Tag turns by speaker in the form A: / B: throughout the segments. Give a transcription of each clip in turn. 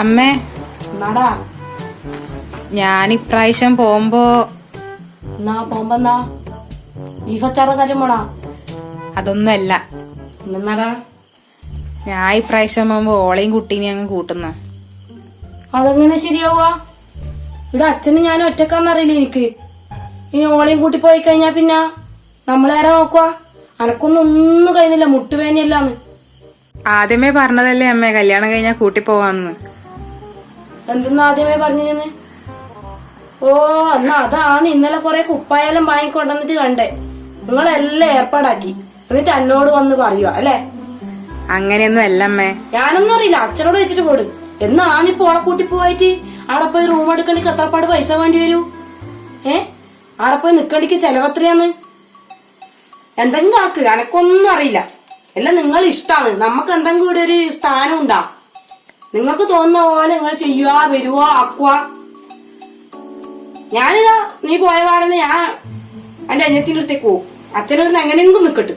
A: അമ്മേ
B: എന്നാടാ
A: ഞാൻ ഇപ്രാവശ്യം പോകുമ്പോ
B: എന്നാ പോകുമ്പോ എന്നാ ബീഫ് അച്ചാറ് കാര്യം പോണാ?
A: അതൊന്നുമല്ല.
B: എന്നാടാ
A: ഞാൻ ഇപ്രാവശ്യം പോകുമ്പോ ഓളെയും കുട്ടീനെ അങ്ങ് കൂട്ടുന്നു.
B: അതെങ്ങനെ ശരിയാവുക? ഇവിടെ അച്ഛനും ഞാനും ഒറ്റക്കാന്നറിയില്ല എനിക്ക്. ഇനി ഓളെയും കൂട്ടി പോയി കഴിഞ്ഞാ പിന്നെ നമ്മളേറെ നോക്കുക? അനക്കൊന്നും ഒന്നും കഴിയുന്നില്ല മുട്ടുവേനയല്ലാന്ന്
A: ആദ്യമേ പറഞ്ഞതല്ലേ അമ്മേ കല്യാണം കഴിഞ്ഞാ കൂട്ടി പോവാന്ന്.
B: എന്തെന്ന് ആദ്യമേ പറഞ്ഞിരുന്ന്? ഓ എന്നാ അതാണ് ഇന്നലെ കൊറേ കുപ്പായാലും വാങ്ങിക്കൊണ്ടെന്നിട്ട് കണ്ടേ. നിങ്ങളെല്ലാം ഏർപ്പാടാക്കി. എന്നിട്ട് എന്നോട് വന്ന് പറയുക അല്ലേ?
A: അങ്ങനെയൊന്നും അല്ലമ്മേ.
B: ഞാനൊന്നും അറിയില്ല. അച്ഛനോട് വെച്ചിട്ട് പോട്. എന്നാ ആന്നിപ്പോ ഓളെ കൂട്ടി പോയിട്ട് അവിടെ പോയി റൂം എടുക്കണ്ടിക്ക് എത്രപ്പാട് പൈസ വേണ്ടി വരൂ? ഏ? അവിടെ പോയി നിക്കണിക്ക് ചെലവത്രയാന്ന് എന്തെങ്കിലും ആക്ക്. എനക്കൊന്നും അറിയില്ല. എല്ലാം നിങ്ങൾ ഇഷ്ടാണ്. നമുക്ക് എന്തെങ്കിലും ഇവിടെ ഒരു സ്ഥാനം ഉണ്ടാ. നിങ്ങൾക്ക് തോന്നുന്ന പോലെ നിങ്ങൾ ചെയ്യുക വരുക ആക്കുക ഞാനിതാ നീ പോയ പാടന്നെ ഞാൻ എന്റെ അനിയത്തിന്റെ അടുത്തേക്ക് പോകും അച്ഛനൊരു എങ്ങനെയെങ്കിലും നിക്കട്ട്.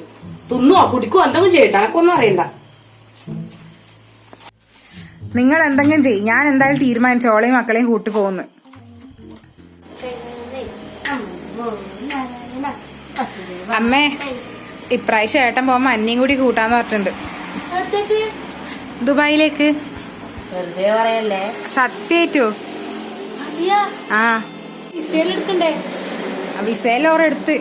B: തിന്നുവോ കുടിക്കുവോ എന്തെങ്കിലും ചെയ്യട്ടെ. എനക്കൊന്നും അറിയണ്ട.
A: നിങ്ങൾ എന്തെങ്കിലും ചെയ്യും. ഞാൻ എന്തായാലും തീരുമാനിച്ച ഓളെയും മക്കളെയും കൂട്ടി പോകുന്നു. അമ്മേ ഇപ്രാവശ്യം ഏട്ടൻ പോകുമ്പോ അന്നയും കൂടി കൂട്ടാന്ന് പറഞ്ഞിട്ടുണ്ട്.
B: അടുത്തേക്ക്.
A: ദുബായിലേക്ക്.
B: വെറുതെ പറയല്ലേ? മതിയാ
A: ആ. വിസയിൽ ഓറെടുത്ത്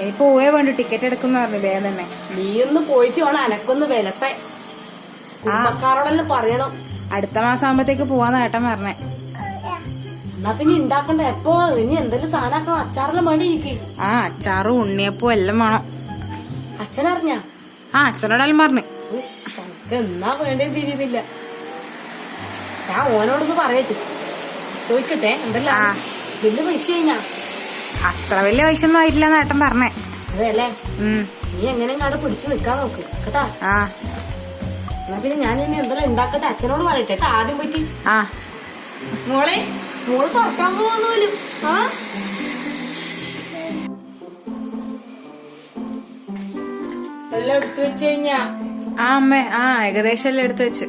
A: ഇനി പോവേ വേണ്ട ടിക്കറ്റ് എടുക്കുന്ന പറഞ്ഞു വേഗം തന്നെ.
B: നീ ഒന്ന് പോയിട്ട് ഓണം അനക്കൊന്ന് വിലസ. കുടുംബക്കാരോടെല്ലാം പറയണം.
A: അടുത്ത മാസം ആകുമ്പത്തേക്ക് പോവാന്ന് ഏട്ടൻ പറഞ്ഞേ.
B: എന്നാ പിന്നെ ഉണ്ടാക്കണ്ട എപ്പോ? ഇനി എന്തെങ്കിലും സാധനം ആക്കണം അച്ചാറെല്ലാം വേണ്ടി എനിക്ക്.
A: ആ അച്ചാറും ഉണ്ണിയപ്പോ എല്ലാം വേണം.
B: അച്ഛനറിഞ്ഞ?
A: ആ അച്ഛനോടെല്ലാം പറഞ്ഞു.
B: എന്നാ വേണ്ടേ തിരിയുന്നില്ല ഞാൻ ഓനോടൊന്ന് പറയട്ടെ. ചോദിക്കട്ടെ എന്തല്ല. വലിയ പൈസ കഴിഞ്ഞാ
A: അത്ര വലിയ പൈസ ഒന്നും ആയിട്ടില്ല നേട്ടൻ പറഞ്ഞേ.
B: അതെല്ലേ നീ എങ്ങനെ കണ്ട് പിടിച്ചു നിക്കാൻ നോക്ക് കേട്ടാ?
A: ആ.
B: എന്നാ പിന്നെ ഞാൻ ഇനി എന്തെല്ലാം ഉണ്ടാക്കട്ടെ? അച്ഛനോട് പറയട്ടെ കേട്ടാ ആദ്യം പറ്റി.
A: ആ.
B: മോളെ മോൾ പറക്കാൻ പോകുന്നു ആ? എല്ലാം എടുത്തു വെച്ച് കഴിഞ്ഞാ?
A: ആ അമ്മേ. ആ ഏകദേശം എല്ലാം എടുത്തു വെച്ച്.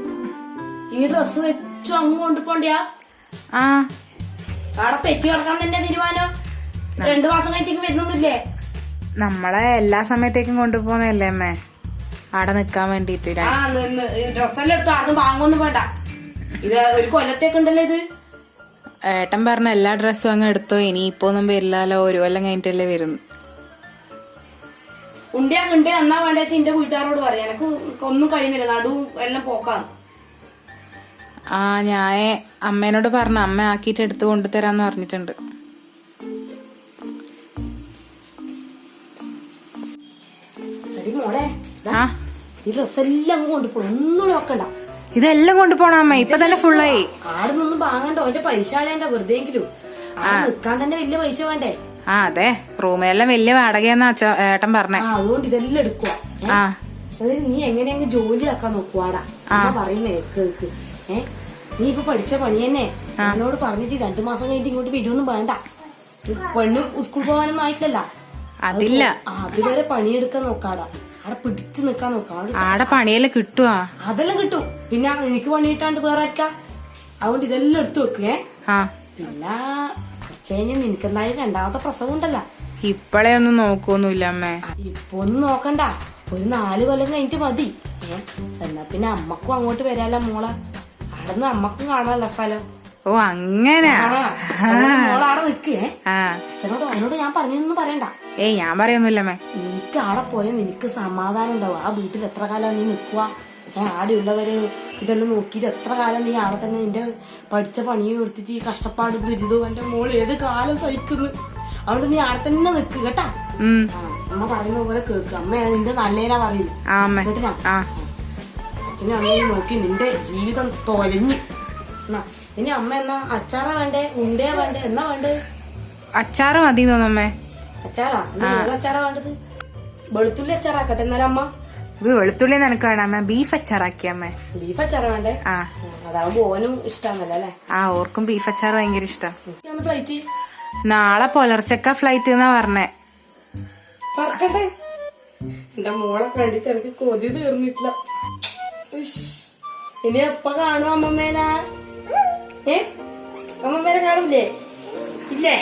B: ഈ ഡ്രസ് വെച്ചു അങ്ങ് കൊണ്ടുപോണ്ടിയാ
A: ആ.
B: അവിടെ പെറ്റി കിടക്കാൻ തന്നെ തീരുമാനം. രണ്ടു മാസം കഴിഞ്ഞേക്ക് വരുന്നൊന്നുമില്ലേ?
A: നമ്മളെ എല്ലാ സമയത്തേക്കും കൊണ്ടുപോകുന്നല്ലേ അമ്മേ? അവിടെ നിക്കാൻ വേണ്ടിട്ട്
B: ആ നിന്ന് ഡ്രസ്സെല്ലാം എടുത്തു? അത് വേണ്ട. ഇത് ഒരു കൊല്ലത്തേക്കുണ്ടല്ലോ ഇത്.
A: ഏട്ടൻ പറഞ്ഞ എല്ലാ ഡ്രസ്സും അങ്ങ് എടുത്തോ. ഇനി ഇപ്പൊ ഒന്നും വരില്ലല്ലോ. ഒരു കൊല്ലം കഴിഞ്ഞിട്ടല്ലേ വരും
B: ഉണ്ടിയാ കണ്ടേ എന്നാ വേണ്ട വെച്ചാൽ എന്റെ വീട്ടുകാരോട് പറയാം. എനക്ക് ഒന്നും കഴിയുന്നില്ല നടുവും എല്ലാം പോക്കാന്ന്
A: ആ ഞാൻ അമ്മേനോട് പറഞ്ഞു. അമ്മ ആക്കിയിട്ട് എടുത്തു കൊണ്ടുതരാന്ന് പറഞ്ഞിട്ടുണ്ട്.
B: മോളെ ഈ കൊണ്ടുപോകും ഒന്നും നോക്കണ്ട.
A: ഇതെല്ലാം കൊണ്ടുപോണം അമ്മ. ഇപ്പൊ തന്നെ ഫുള്ളായി
B: ആടെ നിന്നും വാങ്ങണ്ട. ഓന്റെ പൈസ കളയണ്ട വെറുതെ എങ്കിലും നിക്കാൻ തന്നെ വലിയ പൈസ വേണ്ടേ?
A: ആ അതെ. റൂമിലെല്ലാം വലിയ വാടകയെന്നാ അച്ഛ ഏട്ടൻ പറഞ്ഞേ.
B: അതുകൊണ്ട് ഇതെല്ലാം എടുക്കുക
A: ആ.
B: അതായത് നീ എങ്ങനെയെങ്കിലും ആക്കാൻ നോക്കുവാടാ? അമ്മ പറയുന്നേ കേക്ക് ഏ? നീ ഇപ്പൊ പഠിച്ച പണി തന്നെ. എന്നോട് പറഞ്ഞിട്ട് രണ്ടു മാസം കഴിഞ്ഞിട്ട് ഇങ്ങോട്ട് വരുമൊന്നും വേണ്ട. പെണ്ണ് സ്കൂൾ പോകാനൊന്നും ആയിട്ടില്ല
A: അതില്ല.
B: അതുവരെ പണിയെടുക്കാൻ നോക്കാടാ. അവിടെ പിടിച്ചു നിക്കാൻ നോക്കാം.
A: ആടെ പണിയെല്ലാം കിട്ടുവാ.
B: അതെല്ലാം കിട്ടും. പിന്നെ എനിക്ക് പണിയിട്ടാണ്ട് വേറെ ആയിരിക്കാം അതുകൊണ്ട് ഇതെല്ലാം എടുത്തു വെക്കേ പിന്നെ കുറച്ച് കഴിഞ്ഞ് നിനക്ക് എന്തായാലും രണ്ടാമത്തെ പ്രസവം ഉണ്ടല്ല.
A: ഇപ്പളെ ഒന്നും നോക്കൊന്നുമില്ല അമ്മേ.
B: ഇപ്പൊ ഒന്നും നോക്കണ്ട. ഒരു നാല് കൊല്ലം കഴിഞ്ഞിട്ട് മതി. ഏ എന്നാ പിന്നെ അമ്മക്കും അങ്ങോട്ട് വരാല്ലോ മോളെ. അവിടെ നിന്ന് അമ്മക്കും കാണാല്ലോ സ്ഥലം.
A: ഓ അങ്ങനെ?
B: മോളാടെ നിക്കേ അച്ഛനോട് അവനോട് ഞാൻ പറഞ്ഞൊന്നും പറയണ്ട.
A: ഏയ് ഞാൻ പറയൊന്നുമില്ല
B: നിനക്ക് അവിടെ പോയാൽ നിനക്ക് സമാധാനം ഉണ്ടാവും. ആ വീട്ടിൽ എത്ര കാലം നീ നിക്കുക ഏ ആടെയുള്ളവര് ഇതെല്ലാം നോക്കിയിട്ട് എത്ര കാലം നീ അവിടെ തന്നെ നിന്റെ പഠിച്ച പണിയും എടുത്തിട്ട് ഈ കഷ്ടപ്പാട് ദുരിതവും എന്റെ മോൾ ഏത് കാലം സഹിക്കുന്നു? അതുകൊണ്ട് നീ അവിടെ തന്നെ നിക്ക് കേട്ടാ? അമ്മ പറയുന്ന പോലെ കേക്ക്. അമ്മ നിന്റെ നല്ലേനാ പറയുന്നു. കേട്ടിനാ? അച്ഛനും അമ്മയും നോക്കി നിന്റെ ജീവിതം തൊലഞ്ഞു. ഇനി അമ്മ എന്നാ അച്ചാറാ വേണ്ടേ? ഉണ്ടയാ വേണ്ടേ? എന്നാ വേണ്ടേ?
A: അച്ചാറ് മതി തോന്നമ്മേ
B: അച്ചാറാ? അച്ചാറാ വേണ്ടത്? വെളുത്തുള്ളി അച്ചാറാക്കട്ടെ എന്നാലും അമ്മ
A: ഇത് വെളുത്തുള്ളി നിനക്ക് വേണമേ ബീഫ് അച്ചാറാക്കിയമ്മേ
B: ബീഫ് അച്ചാർ വേണ്ടേ?
A: ആ.
B: അതാവുമ്പോ ഓനും ഇഷ്ടാന്നല്ലോ അല്ലേ?
A: ആ ഓർക്കും ബീഫ് അച്ചാർ ഭയങ്കര ഇഷ്ടം.
B: ഫ്ലൈറ്റ്
A: നാളെ പുലർച്ചക്ക ഫ്ലൈറ്റ് എന്നാ പറഞ്ഞേ.
B: പറക്കട്ടെ എന്റെ മോളെ കണ്ടിട്ട് എനിക്ക് കൊതി തീർന്നിട്ടില്ല. ഇനി എപ്പ കാണും അമ്മമ്മേന? ഏ? അമ്മമ്മേനെ കാണൂലേ ഇല്ലേ?